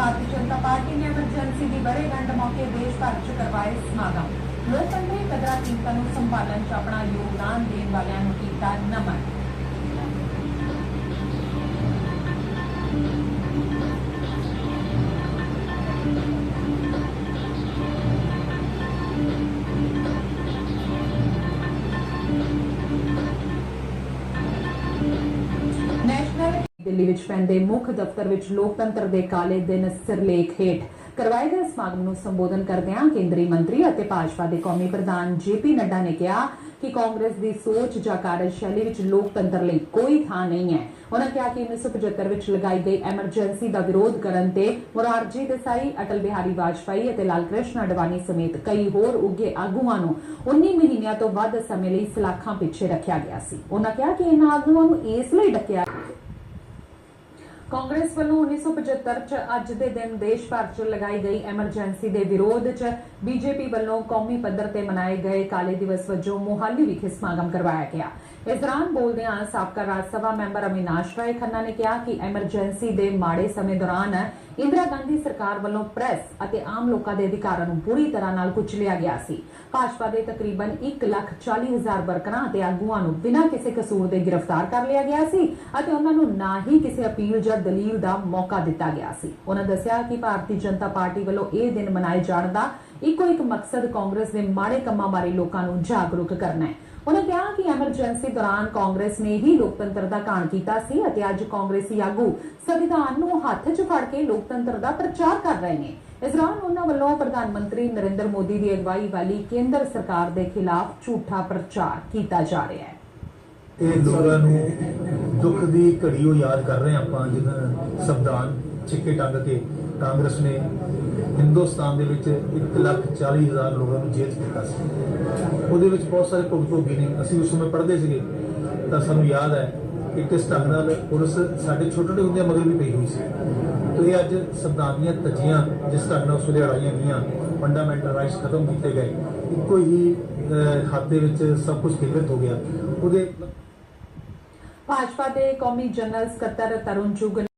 Bharatiya Janata party ਨੇ emergency ਦੀ ਵਰ੍ਹੇਗੰਢ ਮੌਕੇ ਦੇਸ਼ ਭਰ 'ਚ ਕਰਵਾਏ ਸਮਾਗਮ। ਲੋਕਤੰਤਰੀ ਕਦਰਾਂ ਕੀਮਤਾਂ ਨੂੰ ਸੰਭਾਲਣ 'ਚ ਆਪਣਾ ਯੋਗਦਾਨ ਦੇਣ ਵਾਲਿਆਂ ਨੂੰ ਕੀਤਾ ਨਮਨ। ਦਿੱਲੀ ਵਿੱਚ ਪੈਂਦੇ ਮੁੱਖ ਦਫ਼ਤਰ ਵਿੱਚ ਲੋਕਤੰਤਰ ਦੇ ਕਾਲੇ ਦਿਨ ਸਿਰਲੇਖ ਹੇਠ ਕਰਵਾਏ ਗਏ ਸਮਾਗਮ ਨੂੰ ਸੰਬੋਧਨ ਕਰਦਿਆਂ ਕੇਂਦਰੀ ਮੰਤਰੀ ਅਤੇ ਭਾਜਪਾ ਦੇ ਕੌਮੀ ਪ੍ਰਧਾਨ ਜੇਪੀ ਨੱਡਾ ਨੇ ਕਿਹਾ ਕਿ ਕਾਂਗਰਸ ਦੀ ਸੋਚ ਜਾਂ ਕਾਰਜਸ਼ੈਲੀ ਵਿੱਚ ਲੋਕਤੰਤਰ ਲਈ ਕੋਈ ਥਾਂ ਨਹੀਂ ਹੈ। ਉਹਨਾਂ ਕਿਹਾ ਕਿ 1975 ਵਿੱਚ ਲਗਾਈ ਗਈ ਐਮਰਜੈਂਸੀ ਦਾ ਵਿਰੋਧ ਕਰਨ ਤੇ ਮੁਰਾਰਜੀ ਦੇਸਾਈ, ਅਟਲ ਬਿਹਾਰੀ ਵਾਜਪਾਈ ਅਤੇ ਲਾਲ ਕ੍ਰਿਸ਼ਨ ਅਡਵਾਨੀ ਸਮੇਤ ਕਈ ਹੋਰ ਉੱਘੇ ਆਗੂਆਂ ਨੂੰ 19 ਮਹੀਨਿਆਂ ਤੋਂ ਵੱਧ ਸਮੇਂ ਲਈ ਸਲਾਖਾਂ ਪਿੱਛੇ ਰੱਖਿਆ ਗਿਆ ਸੀ। ਉਹਨਾਂ ਕਿਹਾ ਕਿ ਇਹਨਾਂ ਆਗੂਆਂ ਨੂੰ ਇਸ ਲਈ ਡੱਕਿਆ ਕਾਂਗਰਸ ਵੱਲੋਂ 1975 ਚ ਅੱਜ ਦੇ ਦਿਨ ਦੇਸ਼ ਭਰ ਚ ਲਗਾਈ ਗਈ ਐਮਰਜੈਂਸੀ ਦੇ ਵਿਰੋਧ ਚ ਬੀਜੇਪੀ ਵੱਲੋਂ ਕੌਮੀ ਪੱਧਰ ਤੇ ਮਨਾਏ ਗਏ ਕਾਲੇ ਦਿਵਸ ਵਜੋਂ ਮੋਹਾਲੀ ਵਿਖੇ ਸਮਾਗਮ ਕਰਵਾਇਆ ਗਿਆ। ਇਸ ਦੌਰਾਨ ਬੋਲਦਿਆਂ ਸਾਬਕਾ ਰਾਜ ਸਭਾ ਮੈਂਬਰ ਅਮਿਨਾਸ਼ ਰਾਏ ਖੰਨਾ ਨੇ ਕਿਹਾ ਕਿ ਐਮਰਜੈਂਸੀ ਦੇ ਮਾੜੇ ਸਮੇਂ ਦੌਰਾਨ ਇੰਦਰਾ ਗਾਂਧੀ ਸਰਕਾਰ ਵੱਲੋਂ ਪ੍ਰੈਸ ਅਤੇ ਆਮ ਲੋਕਾਂ ਦੇ ਅਧਿਕਾਰਾਂ ਨੂੰ ਪੂਰੀ ਤਰ੍ਹਾਂ ਨਾਲ ਕੁਚਲਿਆ ਗਿਆ ਸੀ। ਭਾਜਪਾ ਦੇ ਤਕਰੀਬਨ 1,40,000 ਵਰਕਰਾਂ ਅਤੇ ਆਗੂਆਂ ਨੂੰ ਬਿਨਾਂ ਕਿਸੇ ਕਸੂਰ ਦੇ ਗ੍ਰਿਫਤਾਰ ਕਰ ਲਿਆ ਗਿਆ ਸੀ ਅਤੇ ਉਹਨਾਂ ਨੂੰ ਨਾ ਹੀ ਕਿਸੇ ਅਪੀਲ ਜਾਂ ਦਲੀਲ ਦਾ ਮੌਕਾ ਦਿੱਤਾ ਗਿਆ ਸੀ। ਉਹਨਾਂ ਦੱਸਿਆ ਕਿ ਭਾਰਤੀ ਜਨਤਾ ਪਾਰਟੀ ਵੱਲੋਂ ਇਹ ਦਿਨ ਮਨਾਏ ਜਾਣ ਦਾ ਇੱਕੋ ਇੱਕ ਮਕਸਦ ਕਾਂਗਰਸ ਦੇ ਮਾੜੇ ਕੰਮਾਂ ਬਾਰੇ ਲੋਕਾਂ ਨੂੰ ਜਾਗਰੂਕ ਕਰਨਾ ਹੈ। ਉਹਨਾਂ ਕਿਹਾ ਕਿ ਐਮਰਜੈਂਸੀ ਦੌਰਾਨ ਕਾਂਗਰਸ ਨੇ ਹੀ ਲੋਕਤੰਤਰ ਦਾ ਕਾਣ ਕੀਤਾ ਸੀ ਅਤੇ ਅੱਜ ਕਾਂਗਰਸੀ ਆਗੂ ਸੰਵਿਧਾਨ ਨੂੰ ਹੱਥ 'ਚ ਫੜ ਕੇ ਲੋਕਤੰਤਰ ਦਾ ਪ੍ਰਚਾਰ ਕਰ ਰਹੇ ਨੇ। ਇਸ ਦੌਰਾਨ ਉਹਨਾਂ ਵੱਲੋਂ ਪ੍ਰਧਾਨ ਮੰਤਰੀ ਨਰਿੰਦਰ ਮੋਦੀ ਦੀ ਅਗਵਾਈ ਵਾਲੀ ਕੇਂਦਰ ਸਰਕਾਰ ਦੇ ਖਿਲਾਫ ਝੂਠਾ ਪ੍ਰਚਾਰ ਕੀਤਾ ਜਾ ਰਿਹਾ ਹੈ। ਇਹ ਲੋਕਾਂ ਨੂੰ ਦੁੱਖ ਦੀ ਘੜੀ ਉਹ ਯਾਦ ਕਰ ਰਹੇ ਆਪਾਂ ਜਦੋਂ ਸੰਵਿਧਾਨ ਛਿੱਕੇ ਟੰਗ ਕੇ ਕਾਂਗਰਸ ਨੇ ਹਿੰਦੁਸਤਾਨ ਦੇ ਵਿੱਚ 1,40,000 ਲੋਕਾਂ ਨੂੰ ਜੇਲ੍ਹ ਕੀਤਾ ਸੀ। ਉਹਦੇ ਵਿੱਚ ਬਹੁਤ ਸਾਰੇ ਭੁਗ ਨੇ। ਅਸੀਂ ਉਸ ਸਮੇਂ ਪੜ੍ਹਦੇ ਸੀਗੇ। ਤਾਂ ਸਾਨੂੰ ਯਾਦ ਹੈ ਕਿ ਕਿਸ ਢੰਗ ਨਾਲ ਪੁਲਿਸ ਸਾਡੇ ਛੋਟੇ ਛੋਟੇ ਹੁੰਦਿਆਂ ਮਗਰ ਵੀ ਪਈ ਹੋਈ ਸੀ। ਤੇ ਅੱਜ ਸੰਵਿਧਾਨ ਦੀਆਂ ਧੱਜੀਆਂ ਜਿਸ ਢੰਗ ਨਾਲ ਉਸ ਵੇਲੇ ਅੜਾਈਆਂ ਗਈਆਂ ਫੰਡਾਮੈਂਟਲ ਰਾਈਟਸ ਖਤਮ ਕੀਤੇ ਗਏ ਇੱਕੋ ਹੀ ਅਹ, ਹੱਥ ਵਿੱਚ ਸਭ ਕੁਝ ਕੇਂਦਰਿਤ ਹੋ ਗਿਆ। ਉਹਦੇ ਭਾਜਪਾ ਦੇ ਕੌਮੀ ਜਨਰਲ ਸਕੱਤਰ ਤਰੁਣ ਚੁਗ